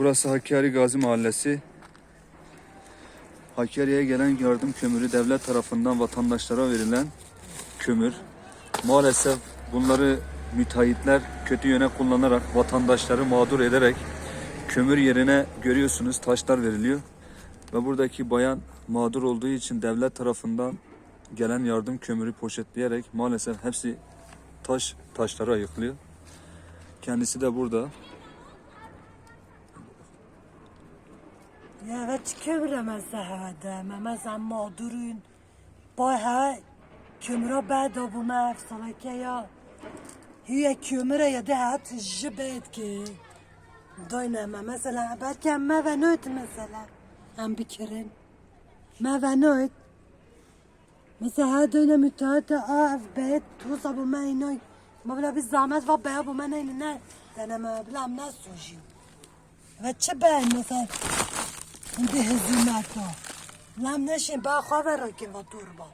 Burası Hakkari Gazi Mahallesi. Hakkari'ye gelen yardım kömürü devlet tarafından vatandaşlara verilen kömür. Maalesef bunları müteahhitler kötü yöne kullanarak vatandaşları mağdur ederek kömür yerine görüyorsunuz taşlar veriliyor. Ve buradaki bayan mağdur olduğu için devlet tarafından gelen yardım kömürü poşetleyerek maalesef hepsi taş taşlara ayıklıyor. Kendisi de burada. Ja, vet kul med så här där, men med så mağdurun. Bara här, kömura bad och bu med salaka ya. Hur kömura ya det här till jibet ki. Dayna men mesela belki ma ve nöt mesela. Hem bir kere. Ma ve nöt. Mesela dayna müteahhit av bet tuza bu ma inoy. Ma bla bir zahmet var be bu ma ne ne. Bla am nas suji. Ve çe ben mesela. Hindi hizmet o. Lam neşin ba xaver ki va turba.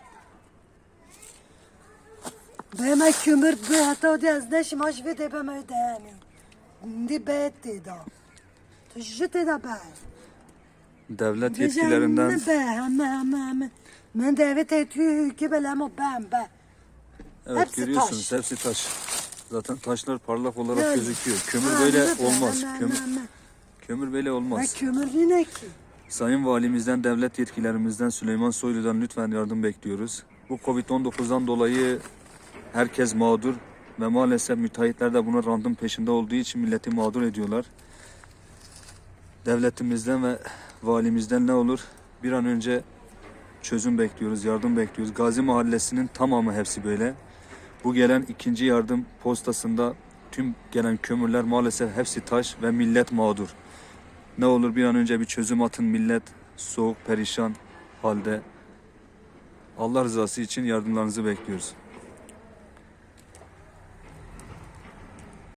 Bema kömür be hatta de az neşim aş ve de bema ödeyemi. Hindi betti da. Tujjete da ba. Devlet yetkililerinden be hemen hemen hemen. Ben de evet etüyü ki bela ama ben be. evet hepsi görüyorsunuz taş. hepsi taş. Zaten taşlar parlak olarak Yani. gözüküyor. Kömür Ha, böyle ne be, olmaz. hemen, Kömür, hemen. kömür böyle Ben olmaz. kömür yine ki. Sayın Valimizden, devlet yetkililerimizden Süleyman Soylu'dan lütfen yardım bekliyoruz. Bu Covid-19'dan dolayı herkes mağdur ve maalesef müteahhitler de buna randın peşinde olduğu için milleti mağdur ediyorlar. Devletimizden ve valimizden ne olur bir an önce çözüm bekliyoruz, yardım bekliyoruz. Gazi Mahallesi'nin tamamı hepsi böyle. Bu gelen ikinci yardım postasında tüm gelen kömürler maalesef hepsi taş ve millet mağdur. Ne olur bir an önce bir çözüm atın millet soğuk perişan halde. Allah rızası için yardımlarınızı bekliyoruz.